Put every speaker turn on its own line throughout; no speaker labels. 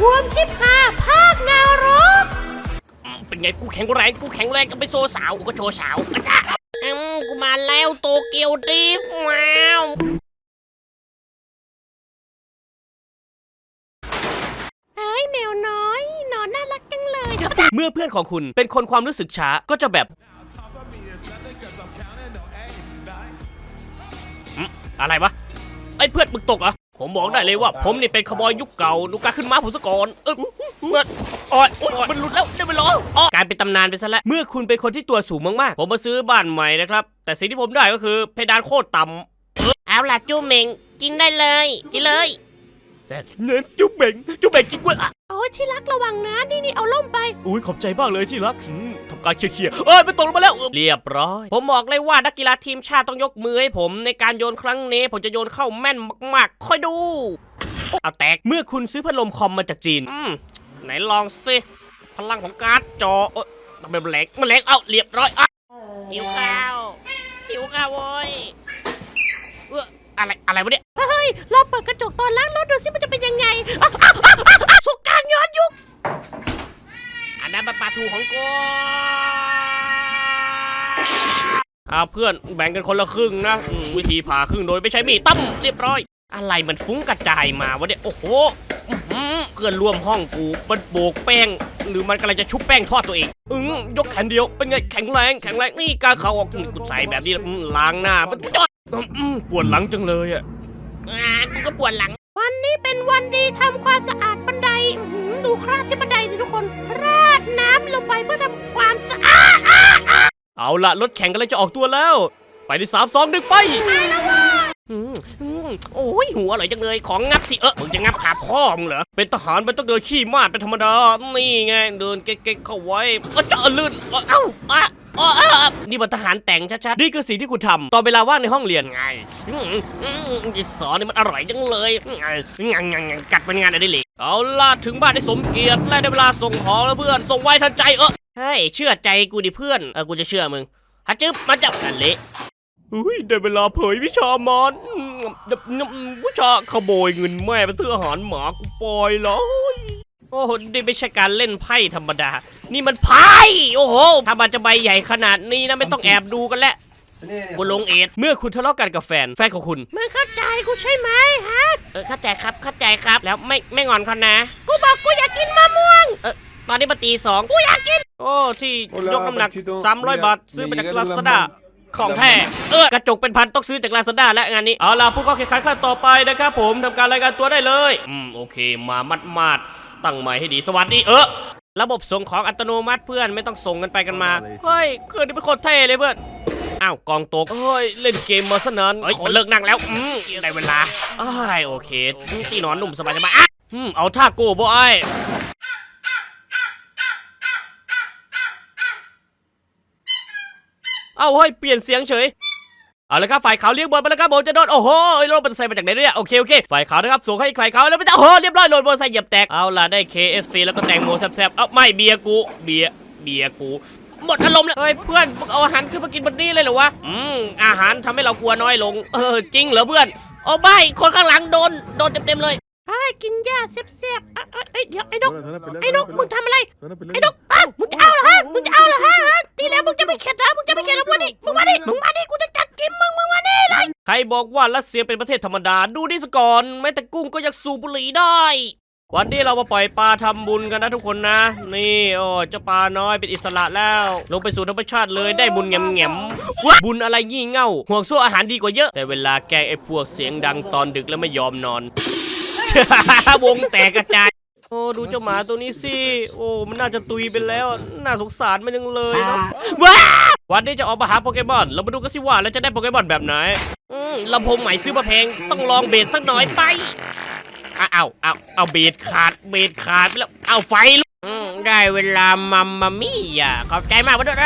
บวมชิบหาภาคนรก
อืมเป็นไงกูแข็งแรงกูแข็งแรงก็ไปโซสาวกูก็โชว์สาวอะจ้ะอืมกูมาแล้วโตเกียวดริฟต์ว้าว
เอ้ยแมวน้อยนอนน่ารักจังเลย
เมื่อเพื่อนของคุณเป็นคนความรู้สึกช้าก็จะแบบ อืมอะไรวะไอ้เพื่อนมึงตกเหรอ ผมบอกได้เลยว่าผมนี่เป็นขบอยยุคเก่าดูการขึ้นมาผมซะก่อนเออเมื่อโอ้ยโอ้ยมันหลุดแล้วได้เวลาอ๋อกลายเป็นตำนานไปซะแล้วเมื่อคุณเป็นคนที่ตัวสูงมากๆ ผมมาซื้อบ้านใหม่นะครับ แต่สิ่งที่ผมได้ก็คือเพดานโคตรต่ำ
เอาล่ะจูเหมงกินได้เลยกินเลย
แต่เน้นจุ๊บเบ่งจุ๊บเบ่งจริงเว้ยอะ
โอ้ยที่รักระวังนะ นี่นี่เอาล่มไป
อุ้ยขอบใจมากเลยที่รักอืมทำการเคลียร์ๆเอ้ยไปตกลงมาแล้วเรียบร้อย ผมบอกเลยว่านักกีฬาทีมชาติต้องยกมือให้ผม ในการโยนครั้งนี้ ผมจะโยนเข้าแม่นมากๆ ค่อยดู เอาแตก เมื่อคุณซื้อพัดลมคอมมาจากจีน อืม ไหนลองสิ พลังของการ์ดจอเอ้ยทำไมมันแหลกมันแหลกเอ้าเรียบร้อยอะหิวข้าวหิวข้าวโว้ยเอออะไรอะไรวะเนี่ย
เฮ้ยลองเปิดกระจกตอนล้างรถดูสิมันจะเป็นยังไงอะอะอะอะอะสงกรารย้อนยุค
อันนั้นมันปลาทูของกูเอาเพื่อนแบ่งกันคนละครึ่งนะอืมวิธีผ่าครึ่งโดยไม่ใช้มีดตั้มเรียบร้อย อะไรมันฟุ้งกระจายมาวะเนี่ยโอ้โหอื้อหือเพื่อนร่วมห้องกูมันโบกแป้ง หรือมันกำลังจะชุบแป้งทอดตัวเองอืมยกแขนเดียวเป็นไงแข็งแรงแข็งแรงนี่การเขาออกนี่กูใส่แบบนี้แล้วอืมล้างหน้ามันจอดอืมอืมปวดหลังจังเลยอะ
อ่ากูก็ปวดหลัง วันนี้เป็นวันดีทำความสะอาดบันไดอื้อหือดู คราบที่บันไดสิทุกคน ราดน้ำลงไปเพื่อทำความสะอาด
เอาละรถแข่งกันเลยจะออกตัวแล้ว ไปในสามสองหนึ่งไปอืมอืมโอ้ยหัวอร่อยจังเลยของงับที่เออมึงจะงับขาพ่อมึงเหรอเป็นทหารมันต้องเดินขี้มาดเป็นธรรมดา นี่ไงเดินเก๊กๆเข้าไว้เอ้าจะลื่นเอ้าเอ้าอะอะอะ นี่มันทหารแต่งชัดๆ นี่คือสิ่งที่คุณทำตอนเวลาว่างในห้องเรียนไงอืมอืมไอ้สอนนี่มันอร่อยจังเลยงานงานงานกัดเป็นงานอะไรเลยเอาล่ะถึงบ้านได้สมเกียรติและได้เวลาส่งของแล้วเพื่อน ส่งไวทันใจเออเฮ้ยเชื่อใจกูดิเพื่อน เออกูจะเชื่อมึงฮัจึบมาจับกันเละอุ้ยได้เวลาเผยวิชามอนวิชาขโมยเงินแม่ไปซื้ออาหารหมากูปล่อยเลยโอ้โหนี่ไม่ใช่การเล่นไพ่ธรรมดา นี่มันไพ่โอ้โหถ้ามันจะใบใหญ่ขนาดนี้นะไม่ต้องแอบดูกันแล้วกูลงเอ็ดเมื่อคุณทะเลาะกันกับแฟน แฟนของคุณ
ไม่เข้าใจกูใช่ไหมฮะ
เออเข้าใจครับเข้าใจครับแล้วไม่ไม่งอนเขานะ
กูบอกกูอยากกินมะม่วง
ตอนนี้มาตีสองกูอยากกิน โอ้ที่ยกน้ำหนัก 300 บาท ซื้อมาจากลาซาด้าของแท้เออกระจกเป็นพันต้องซื้อจากลาซาด้าและงานนี้เอาล่ะผู้เข้าแข่งขันขั้นต่อไปนะครับผมทำการรายการตัวได้เลย อืมโอเค มามัดมาดๆ ตั้งใหม่ให้ดีสวัสดีเออระบบส่งของอัตโนมัติเพื่อนไม่ต้องส่งกันไปกันมา เฮ้ยคืนนี้เป็นโคตรเท่เลยเพื่อนอ้าวกองตกเฮ้ยเล่นเกมมาซะนานเฮ้ยมันเลิกนั่งแล้วอืมได้เวลาอ้ายโอเคที่นอนหนุ่มสบายสบายๆอะอืมเอาท่าโก้บอยเอาเฮ้ยเปลี่ยนเสียงเฉย เอาละครับฝ่ายขาวเลี้ยงบอลไปแล้วครับผมจะโดนโอ้โหรถมอเตอร์ไซค์มาจากไหนเนี่ยโอเคโอเคฝ่ายขาวนะครับส่งให้ฝ่ายขาวแล้วไม่ต้โอ้โหเรียบร้อยโดนมอเตอร์ไซค์เหยียบแตกเอาล่ะได้ KFC แล้วก็แตงโมแซ่บๆเอ้าไม่เบียร์กูเบียร์เบียร์กูหมดอารมณ์แล้วเฮ้ยเพื่อนมึงเอาอาหารขึ้นมากินบนนี้เลยเหรอวะอืมอาหารทำให้เรากลัวน้อยลง เออจริงเหรอเพื่อนโอ้ไม่คนข้างหลังโดนโดนเต็มๆเลย
ไอ้กินหญ้าเสียบๆเอ้เอ้ยเอ้ยเดี๋ยวไอ้นกไอ้นกมึงทำอะ
ไรไอ้
นกอ้าวมึงจะเอาเหรอฮะมึงจะเอาเหรอฮะฮะทีแล้วมึงจะไม่เข็ดเหรอมึงจะไม่เข็ดแล้วมึงม ดิเลย
ใครบอกว่ารัสเซียเป็นประเทศธรรมดา ดูนี่สก่อนแม้แต่กุ้งก็ยังสูบบุหรี่ได้ วันนี้เรามาปล่อยปลาทำบุญกันนะทุกคนนะ นี่โอ้เจ้าปลาน้อยเป็นอิสระแล้ว ลงไปสู่ธรรมชาติเลยได้บุญแง่มแง่มๆว้าบุญอะไรงี่เง่า ห่วงโซ่อาหารดีกว่าเยอะ แต่เวลาแกล้งไอ้พวกเสียงดังตอนดึกแล้วไม่ยอมนอน วงแตกกระจายโอ้ดูเจ้าหมาตัวนี้สิ โอ้มันน่าจะตุยไปแล้ว น่าสงสารมันยังเลยเนาะว้าวั นนี้จะออกมาหาโปเกมอน เรามาดูกันสิว่าเราจะได้โปเกมอนแบบไหนอืมลำโพงใหม่ซื้อมาแพง ต้องลองเบสสักหน่อยไปอะเอาเอาเอาเบสขาด เบสขาดไปแล้ว เอาไฟลุกอืมได้เวลามัมมามี่อะ ขอบใจมากมาด้วย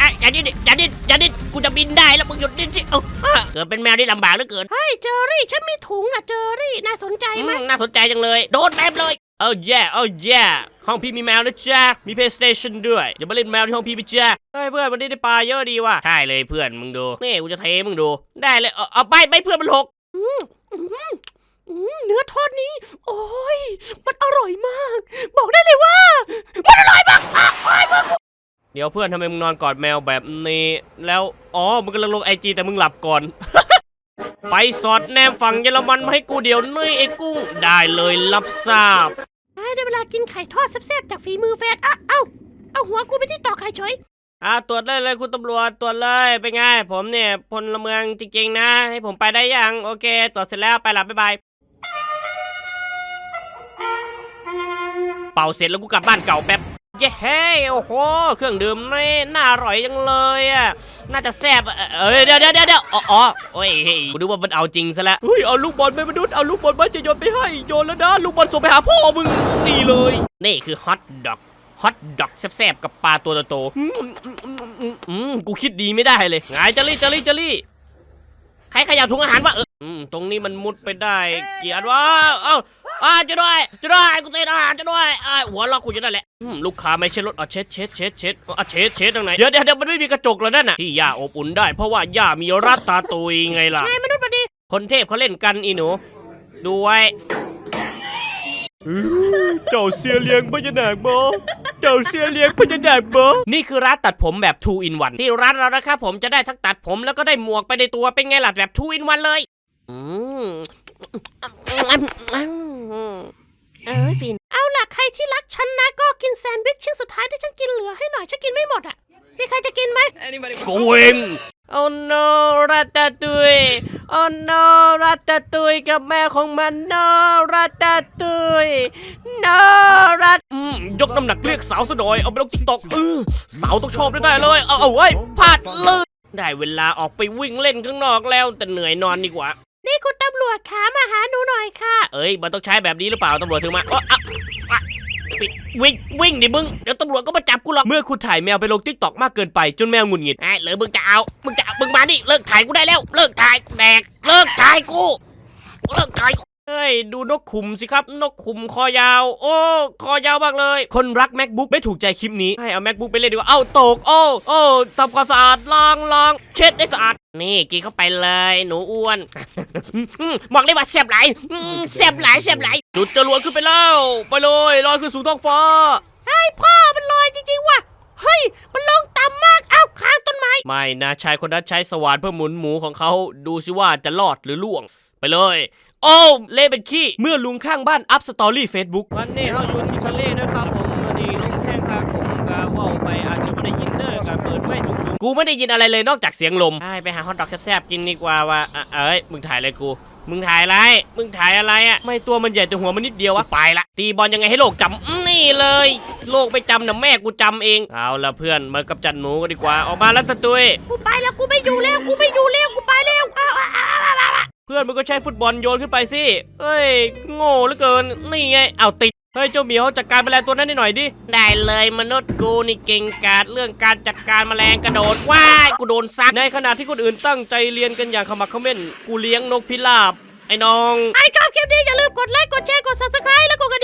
อะอย่าดิ้นอย่าดิ้นอย่าดิ้นกูจะบินได้แล้วมึงหยุดดิ้นสิเอ้าอะเกิดเป็นแมวที่ลำบากเหลือเกิน
เฮ้ยเจอรี่ฉันมีถุงอะเจอรี่น่าสนใจ
อื
ไหม
มน่าสนใจจังเลย โดนเต็มเลยเอ้าแย่เอ้าแย่ห้องพี่มีแมวนะจ๊ะ มี PlayStation ด้วย อย่ามาเล่นแมวที่ห้องพี่ไปจ๊ะเฮ้ยเพื่อนวันนี้ได้ปลาเยอะดีว่ะ ใช่เลยเพื่อนมึงดู นี่กูจะเทมึงดู ได้เลย เอาเอาไปไปเพื่อนมันหก
อืมเนื้อทอดนี้ โอ้ย มันอร่อยมาก บอกได้เลยว่า มันอร่อยมากอะโอ้ยมึง
เดี๋ยวเพื่อนทำไมมึงนอนกอดแมวแบบนี้ แล้ว อ๋อ มึงกำลังลงไอจีแต่มึงหลับก่อน ไปสอดแนมฝั่งเยอรมันมาให้กูเดี๋ยวนี่ไอ้กุ้ง ได้เลยรับทราบ
ได้ได้เวลากินไข่ทอดแซ่บๆจากฝีมือแฟนอะเอ้า เอาหัวกูไปที่ต่อไข่เฉย
อ่าตรวจได้เลยคุณตำรวจตรวจเลยเป็นไงผมเนี่ยพลเมืองจริงๆนะ ให้ผมไปได้ยังโอเค ตรวจเสร็จแล้วไปหลับบ๊ายบายเป่าเสร็จแล้วกูกลับบ้านเก่าแป๊บ เย้เฮ้ยโอ้โห เครื่องดื่มนี่น่าอร่อยจังเลยอะ น่าจะแซ่บเอ่อเอ้ยเดี๋ยวเดี๋ยวเดี๋ยวอ๋ออ๋อโอ้ยกูนึกว่ามันเอาจริงซะแล้วเฮ้ย เอาลูกบอลไม่มนุษย์ เอาลูกบอลมาจะโยนไปให้ โยนแล้วนะ ลูกบอลส่งไปหาพ่อมึง นี่เลย นี่คือฮอทดอก ฮอทดอกแซ่บๆ กับปลาตัวโตๆอืมอืมอืมอืมอืมกูคิดดีไม่ได้เลยไงจารี่จารี่จารี่ใครขยับถุงอาหารวะเอออืมตรงนี้มันมุดไปได้กี่อันวะเอ้าอ่าจะด้วยจะด้วยกูเต้นอาหารจะด้วยอ่าหัวเราะกูจะได้แหละอืมลูกค้าไม่เช็ดรถอะเช็ดเช็ดเช็ดเช็ดอะเช็ดเช็ดตรงไหนเดี๋ยวเดี๋ยวเดี๋ยวมันไม่มีกระจกแล้วนั่นน่ะที่ย่าอบอุ่นได้เพราะว่าย่ามีรัตตาตุยไงล่ะ
ไงมนุษย์พอดี
คนเทพเขาเล่นกันอีหนูดูไว้เจ้าเสียเลี้ยงพญานาคบอเจ้าเสียเลี้ยงพญานาคบอนี่คือร้านตัดผมแบบ 2 in 1ที่ร้านเรานะครับผมจะได้ทั้งตัดผมแล้วก็ได้หมวกไปในตัวเป็นไงล่ะแบบ 2 in 1เลย อืม
เอ้ยฟิน เอาล่ะใครที่รักฉันนะก็กินแซนด์วิชชิ้นสุดท้ายที่ฉันกินเหลือให้หน่อย ฉันกินไม่หมดอะ มีใครจะกินไหม
Anybody
โกเองโอ้ no รัตตาตุยโอ้ no รัตตาตุยกับแม่ของมัน no รัตตาตุย no รัตอืมยกน้ำหนักเรียกสาวซะหน่อย เอาไปลงติ๊กตอกเออสาวต้องชอบได้ๆเลย เอาเอาไว้ยพลาดเลยได้เวลาออกไปวิ่งเล่นข้างนอกแล้ว แต่เหนื่อยนอนดีกว่า
นี่คุณตำรวจขามาหาหนูหน่อยค่ะ
เอ้ย มันต้องใช้แบบนี้หรือเปล่าตำรวจถึงมาอ๋ออะอะปิดวิ่งวิ่งดิมึง เดี๋ยวตำรวจก็มาจับกูหรอก เมื่อคุณถ่ายแมวไปลงทิกตอกมากเกินไปจนแมวหงุดหงิด ไอ้หรือมึงจะเอา มึงจะเอามึงมาดิเลิกถ่ายกูได้แล้ว เลิกถ่ายแดก เลิกถ่ายกู เลิกถ่าย เฮ้ยดูนกขุมสิครับนกขุมคอยาว โอ้คอยาวมากเลย คนรัก macbook ไม่ถูกใจคลิปนี้ให้เอา macbook ไปเล่นดีกว่าเอ้าตก โอ้โอ้ทำความสะอาดล้างล้างเช็ดได้สะอาดนี่กินเข้าไปเลย หนูอ้วนอืมบอกเลยว่าแซ่บหลายอืมแซ่บหลายแซ่บหลายจุดจรวดขึ้นไปแล้วไปเลยลอยขึ้นสู่ท้องฟ้า
เฮ้ยพ่อมันลอยจริงๆว่ะเฮ้ยมันลงต่ำมากเอ้าค้างต้นไม้
ไม่นะชายคนนั้นใช้สว่านเพื่อหมุนหมูของเขาดูสิว่าจะรอดหรือล่วงไปเลย โอ้เล่เป็นขี้เมื่อลุงข้างบ้านอัพสตอรี่เฟซบุ๊กวันนี้เราอยู่ที่ทะเลนะครับผมวันนี้ลงแท่งครับผมก็ว่าไปอาจจะไม่ได้ยินเด้อกับเปิดไม่สูงๆกูไม่ได้ยินอะไรเลยนอกจากเสียงลมไปไปหาฮอทดอกแซ่บๆกินดีกว่าว่ะอะเอ้ยมึงถ่ายอะไรกูมึงถ่ายอะไร มึงถ่ายอะไรอะ ไม่ตัวมันใหญ่แต่หัวมันนิดเดียววะ ไปละ ตีบอลยังไงให้โลกจำอื้อนี่เลย โลกไม่จำนะแม่กูจำเอง เอาละเพื่อน มากำจัดหนูกันดีกว่า ออกมาแล้วตะตุย
กูไปแล้วกูไม่อยู่แล้วกูไม่อยู่แล้วกูไปแล้วอ้าวอ้าวอ้าวอ้าวอ้าว
เพื่อนมันก็ใช้ฟุตบอลโยนขึ้นไปสิเอ้ย โง่เหลือเกิน นี่ไง เอาติด เฮ้ย เจ้าเหมียวจัดการแมลงตัวนั้นให้หน่อยดิ ได้เลยมนุษย์กูนี่เก่งกาจเรื่องการจัดการแมลงกระโดดว้ายกูโดนซักในขณะที่คนอื่นตั้งใจเรียนกันอย่างขมักเขม้น กูเลี้ยงนกพิราบ ไอ้น้อง
ใครชอบคลิปนี้อย่าลืมกดไลค์ กดแชร์ กด subscribe แล้วกดกระดิ่ง